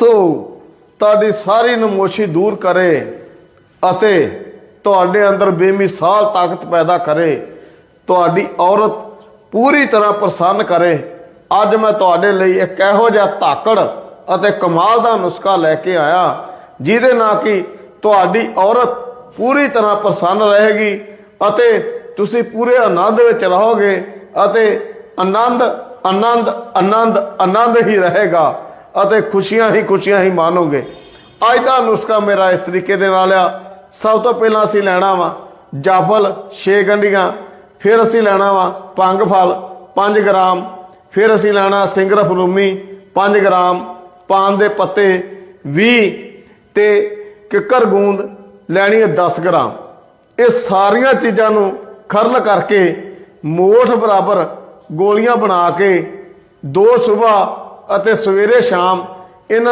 ਸੋ ਤੁਹਾਡੀ ਸਾਰੀ ਨਮੋਸ਼ੀ ਦੂਰ ਕਰੇ ਅਤੇ ਤੁਹਾਡੇ ਅੰਦਰ ਬੇਮਿਸਾਲ ਤਾਕਤ ਪੈਦਾ ਕਰੇ। ਤੁਹਾਡੀ ਔਰਤ ਪੂਰੀ ਤਰ੍ਹਾਂ ਪ੍ਰਸੰਨ ਕਰੇ। ਅੱਜ ਮੈਂ ਤੁਹਾਡੇ ਲਈ ਇੱਕ ਇਹੋ ਜਿਹਾ ਧਾਕੜ ਅਤੇ ਕਮਾਲ ਦਾ ਨੁਸਖਾ ਲੈ ਕੇ ਆਇਆ, ਜਿਹਦੇ ਨਾਲ ਕਿ ਤੁਹਾਡੀ ਔਰਤ ਪੂਰੀ ਤਰ੍ਹਾਂ ਪ੍ਰਸੰਨ ਰਹੇਗੀ ਅਤੇ ਤੁਸੀਂ ਪੂਰੇ ਆਨੰਦ ਵਿੱਚ ਰਹੋਗੇ ਅਤੇ ਆਨੰਦ ਆਨੰਦ ਆਨੰਦ ਆਨੰਦ ਹੀ ਰਹੇਗਾ। ਅਤੇ ਖੁਸ਼ੀਆਂ ਹੀ ਖੁਸ਼ੀਆਂ ਹੀ ਮਾਣੋਗੇ ਅੱਜ ਦਾ ਨੁਸਖਾ ਮੇਰਾ ਇਸ ਤਰੀਕੇ ਦੇ ਨਾਲ ਆ। ਸਭ ਤੋਂ ਪਹਿਲਾਂ ਅਸੀਂ ਲੈਣਾ ਵਾ ਜਾਫਲ 6 ਗੰਢੀਆਂ, ਫਿਰ ਅਸੀਂ ਲੈਣਾ ਵਾ ਭੰਗ ਫਲ 5 ਗ੍ਰਾਮ, ਫਿਰ ਅਸੀਂ ਲੈਣਾ ਸਿੰਗਰਫ ਰੂਮੀ 5 ਗ੍ਰਾਮ, ਪਾਨ ਦੇ ਪੱਤੇ 20 ਤੇ ਕਿੱਕਰ ਗੂੰਦ ਲੈਣੀ ਹੈ 10 ਗ੍ਰਾਮ। ਇਹ ਸਾਰੀਆਂ ਚੀਜ਼ਾਂ ਨੂੰ ਖਰਲ ਕਰਕੇ ਮੋਠ ਬਰਾਬਰ ਗੋਲੀਆਂ ਬਣਾ ਕੇ ਦੋ ਸਵੇਰ ਅਤੇ ਸਵੇਰੇ ਸ਼ਾਮ ਇਹਨਾਂ